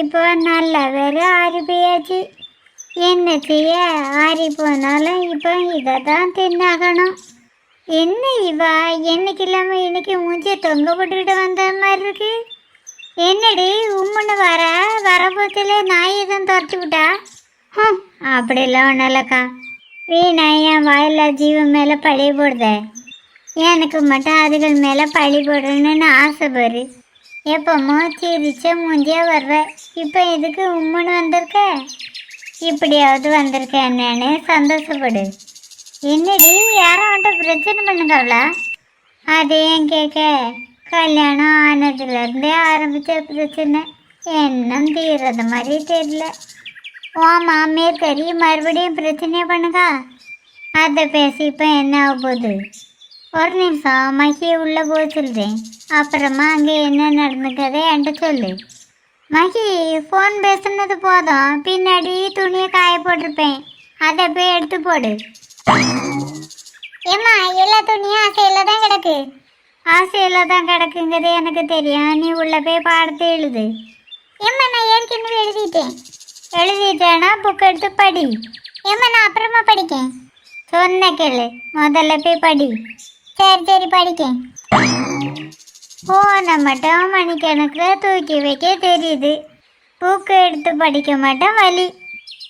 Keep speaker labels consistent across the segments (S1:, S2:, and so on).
S1: இப்போ நல்ல வேறு ஆறி போயாச்சு என்ன செய்ய? ஆறி போனாலும் இப்போ இதை தான் தின்னாகணும். என்ன இவா? என்னைக்கு இல்லாமல் இன்னைக்கு மூஞ்சியை தொங்க போட்டுக்கிட்டு வந்த மாதிரி இருக்கு? என்னடி உம்முன்னு வர வரப்போத்தில் நாய் எதுவும் துரத்து விட்டா? ஹம், அப்படிலாம் ஒன்றும் இல்லைக்கா. வீணா என் வாயில் ஜீவன் மேலே பழி போடுதே. எனக்கு மட்டும் அதுகள் மேலே பழி போடுறேன்னு ஆசைப்படுது எப்பமோ சிரிச்ச முந்தியா வருவ இப்போ எதுக்கு உம்மன் வந்திருக்க? இப்படியாவது வந்திருக்க என்னன்னு சந்தோஷப்படு. என்னடி யாரும் அவன்கிட்ட பிரச்சனை பண்ணுங்கவளா அது ஏன் கேட்க கல்யாணம் ஆனதுலேருந்தே ஆரம்பித்த பிரச்சனை. என்னம் தீர்றது மாதிரி தெரியல. ஓ மாமியார் கறி மறுபடியும் பிரச்சனையே பண்ணுங்க. அதை பேசி இப்போ என்ன ஆக போகுது? ஒரு நிமிஷம் மகியை உள்ளே போக சொல்கிறேன் அப்புறமா அங்கே என்ன நடந்துக்கதை என்கிட்ட சொல்லு. மகி ஃபோன் பேசுனது போதும். பின்னாடி துணியை காய போட்டிருப்பேன். அதை போய் எடுத்து போடு. ஏம்மா எல்லா துணியும் ஆசையில் தான் கிடக்கு? ஆசையில் தான் கிடக்குங்கிறது எனக்கு தெரியும். நீ உள்ள போய் பாடத்தை எழுது. ஏம்மா நான் ஏற்கனவே எழுதிட்டேன்? எழுதிட்டேன்னா புக் எடுத்து படி. ஏம்மா நான் அப்புறமா படிக்கேன். சொன்ன கேளு. முதல்ல போய் படி. சரி சரி படிக்கேன். போன மட்டும் மணிக்கணக்கில் தூக்கி வைக்க தெரியுது. புக்கு எடுத்து படிக்க மாட்டோம். வலி.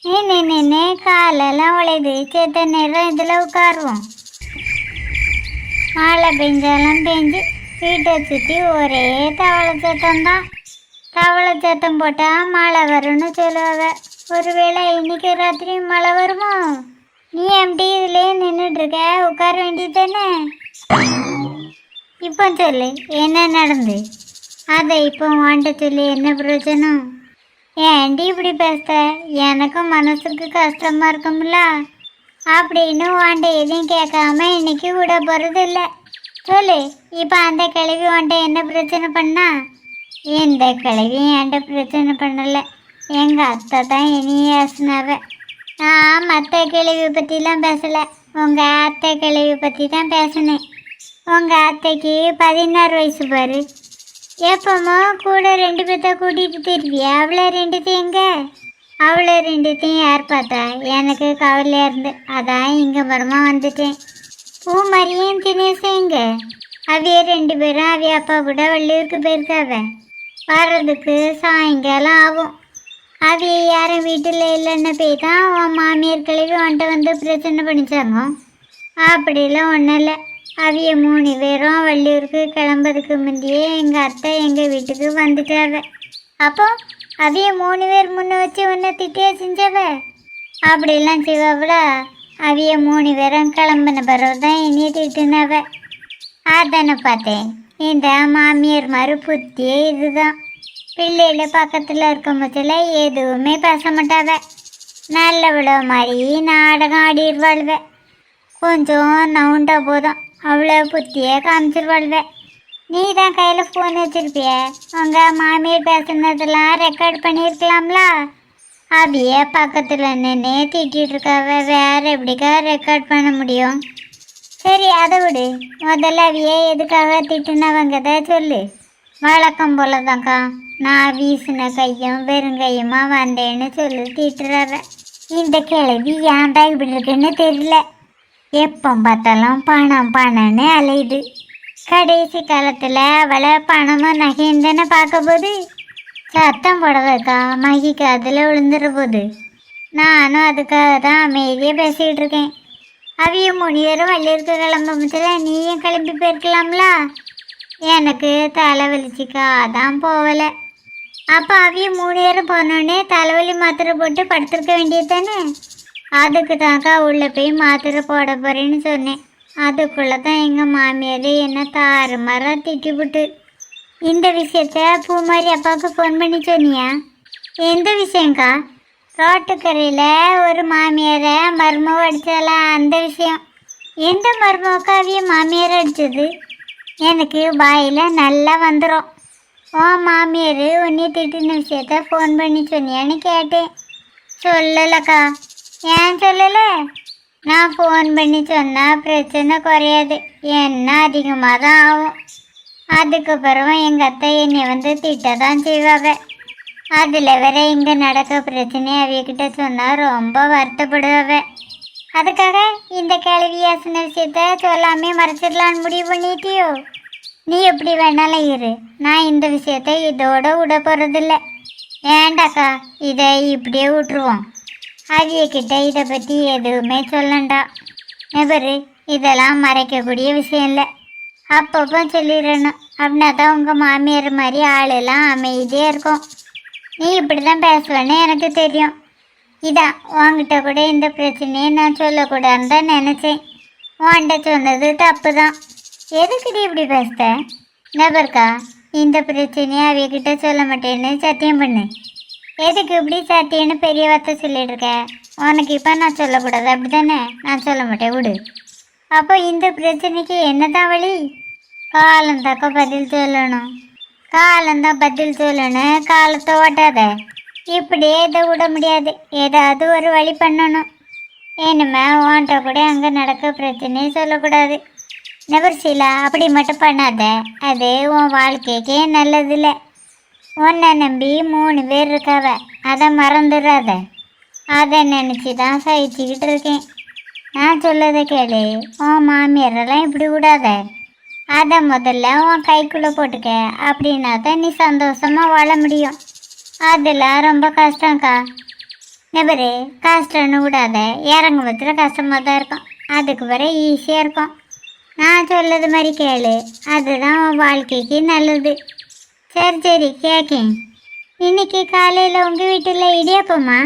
S1: நின்று நின்று காலெல்லாம் உழையுது சேத்த நேரம் இதில் உட்காருவோம். மழை பெஞ்சாலும் பெஞ்சு வீட்டை சுற்றி ஒரே தவளை சத்தம் தான். தவளை சத்தம் போட்டால் மழை வரும்னு சொல்லுவாங்க. ஒருவேளை இன்னைக்கு ராத்திரி மழை வருமோ? நீ எப்படி இதுலேயே நின்றுட்டுருக்க உட்கார வேண்டியது தானே? இப்போ சொல்லு என்ன நடந்து? அதை இப்போ வாண்ட சொல்லி என்ன பிரயோஜனம்? ஏன்டி இப்படி பேச எனக்கும் மனசுக்கு கஷ்டமா இருக்கும்ல. அப்படின்னு வாண்ட எதையும் கேட்காம இன்னைக்கு விட போறது இல்லை. சொல்லு இப்போ அந்த கிழவி வாண்ட என்ன பிரச்சனை பண்ணா? இந்த கிழவி என்கிட்ட பிரச்சனை பண்ணலை. எங்கள் அத்தை தான் இனியே ஏசினாவ. நான் மற்ற கிழவி பற்றிலாம் பேசலை. உங்கள் அத்தை கிழவி பற்றி தான் பேசினேன். உங்கள் அத்தைக்கு பதினாறு வயசு பாரு. எப்பமோ கூட ரெண்டு பேர்த்த கூட்டிகிட்டு திருப்பியா அவ்வளோ ரெண்டுத்தையும் எங்கே? அவ்வளோ ரெண்டுத்தையும் யார் பார்த்தா? எனக்கு கவலையாக இருந்து. அதான் இங்கே மரமா வந்துட்டேன். பூ மரியும் தினேசும் எங்கே? அவிய ரெண்டு பேரும் அவைய அப்பா கூட வள்ளியூருக்கு போயிருக்காவ. வர்றதுக்கு சாயங்காலம் ஆகும். அவைய யாரும் வீட்டில் இல்லைன்னு போய் தான் உன் மாமியார் கிளவி வந்துட்டு வந்து பிரச்சனை பண்ணிச்சாங்க. அப்படிலாம் ஒன்றும் இல்லை. அவிய மூணு பேரும் வள்ளியூருக்கு கிளம்புறதுக்கு முந்தையே எங்கள் அத்தை எங்கள் வீட்டுக்கு வந்துட்டாவ அப்போ அவிய மூணு பேர் முன்ன வச்சு உன்னை திட்டியா செஞ்சவ? அப்படிலாம் செய்வாவில அவிய மூணு பேரும் கிளம்பின பிறகு தான் இனிய திட்டுனவ. அதானே பார்த்தேன். இந்த மாமியார் மாதிரி புத்தியே இதுதான். பிள்ளைகள பக்கத்தில் இருக்கும் பட்சத்தில் எதுவுமே பேச மாட்டாவ. நல்ல நல்லவளோ மாதிரி நாடகம் ஆடிடுவாள்வ கொஞ்சம் நவுண்டா போதும். அவ்வளோ புத்தியே காமிச்சிருவாள்வ. நீ தான் கையில் ஃபோன் வச்சிருப்பிய. உங்கள் மாமியார் பேசுனதெல்லாம் ரெக்கார்ட் பண்ணியிருக்கலாம்ல? அப்படியே பக்கத்தில் நின்று திட்டிகிட்டு இருக்காவ. வேறு எப்படிக்கா ரெக்கார்ட் பண்ண முடியும்? சரி அதை விடு. முதல்ல அவையே எதுக்காக திட்டுனவங்கத சொல்லு. வழக்கம் போல தான்க்கா நான் வீசின கையும் வெறுங்கையுமா வந்தேன்னு சொல்லி திட்டுறாவ. இந்த கிழவி ஏன்டா இப்படி இருக்குன்னு தெரியல. எப்போ பார்த்தாலும் பணம் பணம்னு அலையுது. கடைசி காலத்தில் அவளை பணமும் நகையும் தானே பார்க்க போகுது சத்தம் போடவேக்கா மகிக்கு அதில் விழுந்துட போகுது. நானும் அதுக்காக தான் அமைதியாக பேசிகிட்டு இருக்கேன். அவிய முனிவரும் வள்ளியிருக்க கிளம்புறதுல நீயும் கிளம்பி போயிருக்கலாம்ல? எனக்கு தலை வலிச்சுக்கா அதான் போகலை. அப்போ அவிய மூணு பேரும் போனோடனே தலைவலி மாத்திரை போட்டு படுத்திருக்க வேண்டியது தானே? அதுக்கு தாக்கா உள்ளே போய் மாத்திரை போட போறேன்னு சொன்னேன். அதுக்குள்ளே தான் எங்கள் மாமியார் என்ன தாறுமாறாக திட்டிவிட்டு இந்த விஷயத்த பூமாரி அப்பாவுக்கு ஃபோன் பண்ணி சொன்னியா? எந்த விஷயங்க்கா ரோட்டுக்கரையில் ஒரு மாமியாரை மர்மம் அடிச்சால அந்த விஷயம். எந்த மர்மக்காவிய மாமியார் அடித்தது எனக்கு வாயில் நல்லா வந்துடும் ஓ மாமியார் உன்னை திட்டின விஷயத்த ஃபோன் பண்ணி சொன்னியான்னு கேட்டேன். சொல்லலக்கா. ஏன் சொல்லல? நான் ஃபோன் பண்ணி சொன்னால் பிரச்சனை குறையாது. என்ன அதிகமாக தான் ஆகும். அதுக்கப்புறம் எங்கள் அத்தை என்னை வந்து திட்ட தான் செய்வாங்க. அதில் வேற இங்கே நடக்க பிரச்சனையை அவையக்கிட்ட சொன்னால் ரொம்ப வருத்தப்படுவேன் அதுக்காக இந்த கேள்வி யாசன விஷயத்த சொல்லாமே மறைச்சிடலான்னு முடிவு பண்ணிட்டியோ? நீ எப்படி வேணாலும் இரு. நான் இந்த விஷயத்த இதோட விட போகிறதில்ல வேண்டாக்கா இதை இப்படியே விட்டுருவோம். அவிய கிட்ட இதை பற்றி எதுவுமே சொல்லண்டா. நபரு இதெல்லாம் மறைக்கக்கூடிய விஷயம் இல்லை. அப்பப்போ சொல்லிடணும். அப்படின்னா தான் உங்கள் மாமியார் மாதிரி ஆளெல்லாம் அமைதியாக இருக்கும். நீ இப்படி தான் பேசுவேன்னு எனக்கு தெரியும். இதான் உங்ககிட்ட கூட இந்த பிரச்சனையை நான் சொல்லக்கூடாதுன்னு தான் நினச்சேன். உன்கிட்ட சொன்னது தப்பு தான் எதுக்கு நீ இப்படி பேசுத நபர்க்கா இந்த பிரச்சனையை அவைகிட்ட சொல்ல மாட்டேன்னு சத்தியம் பண்ணு. எதுக்கு இப்படி சத்தியன்னு பெரிய வார்த்தை சொல்லிட்டு இருக்க உனக்கு இப்போ நான் சொல்லக்கூடாது அப்படி தானே நான் சொல்ல மாட்டேன் விடு. அப்போ இந்த பிரச்சனைக்கு என்னதான் வழி? காலந்தாக்க பதில் சொல்லணும். காலந்தான் பதில் சொல்லணும் காலத்தை ஓட்டாத இப்படியே இதை விட முடியாது. ஏதாவது ஒரு வழி பண்ணணும். இனிமே உன்கிட்ட கூட அங்கே நடக்க பிரச்சனையே சொல்லக்கூடாது. நெவர்சீலா அப்படி மட்டும் பண்ணாத. அது உன் வாழ்க்கைக்கே நல்லதில்லை. உன்னை நம்பி மூணு பேர் இருக்காவ அதை மறந்துடாத அதை நினச்சி தான் சகிச்சுக்கிட்டு இருக்கேன். நான் சொல்லதை கேளு உன் மாமியாரெல்லாம் இப்படி விடாத. அதை முதல்ல உன் கைக்குள்ளே போட்டுக்க அப்படின்னா தான் நீ சந்தோஷமாக வாழ முடியும். அதெல்லாம் ரொம்ப கஷ்டம்க்கா. நபரு கஷ்டம்னு விடாத. இறங்க பத்திர கஷ்டமாக தான் இருக்கும். அதுக்கு பிறகு ஈஸியாக இருக்கும். நான் சொல்லது மாதிரி கேளு. அதுதான் உன் வாழ்க்கைக்கு நல்லது. சரி சரி கேட்கேன் இன்னைக்கு காலையில் உங்கள் வீட்டில் இடியாப்பம்மா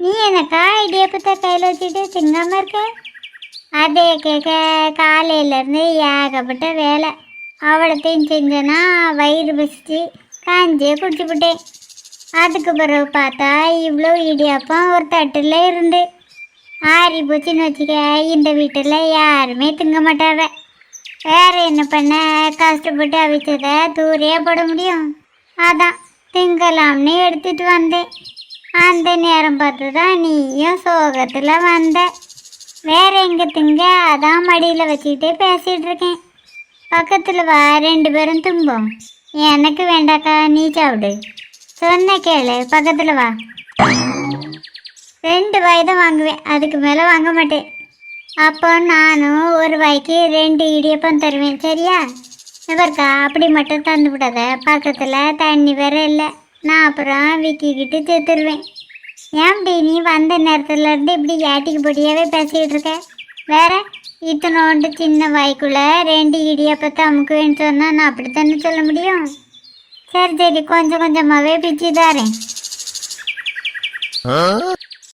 S1: நீ எனக்கா இடியாப்பத்தை கையில் வச்சுட்டு திங்காம இருக்க? அதே கேட்க காலையிலேருந்து ஏகப்பட்ட வேலை. அவ்வளோத்தையும் செஞ்சேன்னா வயிறு பசிச்சு காஞ்சியே குடிச்சுப்பிட்டேன் அதுக்கு பிறகு பார்த்தா இவ்வளோ இடியாப்பம் ஒரு தட்டில் இருந்து. ஆறி போச்சுன்னு வச்சுக்க இந்த வீட்டில் யாருமே திங்க மாட்டாவே. வேறு என்ன பண்ண? கஷ்டப்பட்டு அவிச்சதை தூரே போட முடியும். அதான் திங்கலாம்னு எடுத்துட்டு வந்தேன். அந்த நேரம் பார்த்து தான் நீயும் சோகத்தில் வந்த. வேற எங்கே திங்க? அதான் மடியில் வச்சுக்கிட்டே பேசிகிட்டு இருக்கேன். பக்கத்தில் வா ரெண்டு பேரும் தும்போம். எனக்கு வேண்டாக்கா நீ சாப்பிடு. சொன்ன கேளு பக்கத்தில் வா. ரெண்டு வாய் தான் வாங்குவேன். அதுக்கு மேலே வாங்க மாட்டேன். அப்போ நானும் ஒரு வாய்க்கு ரெண்டு இடியப்பம் தருவேன் சரியா? இவருக்கா அப்படி மட்டும் தந்து விடாத. பக்கத்தில் தண்ணி வேற இல்லை. நான் அப்புறம் விக்கிக்கிட்டு செத்துருவேன். ஏன்டி நீ வந்த நேரத்துலேருந்து இப்படி ஏட்டிக்கு பொடியாகவே பேசிக்கிட்டு இருக்க? வேற இத்தனோண்டு சின்ன வாய்க்குள்ள ரெண்டு இடியப்பத்தை அமுக்குவேன்னு சொன்னால் நான் அப்படி தானே சொல்ல முடியும்? சரி சரி கொஞ்சம் கொஞ்சமாகவே பிச்சு தாரேன்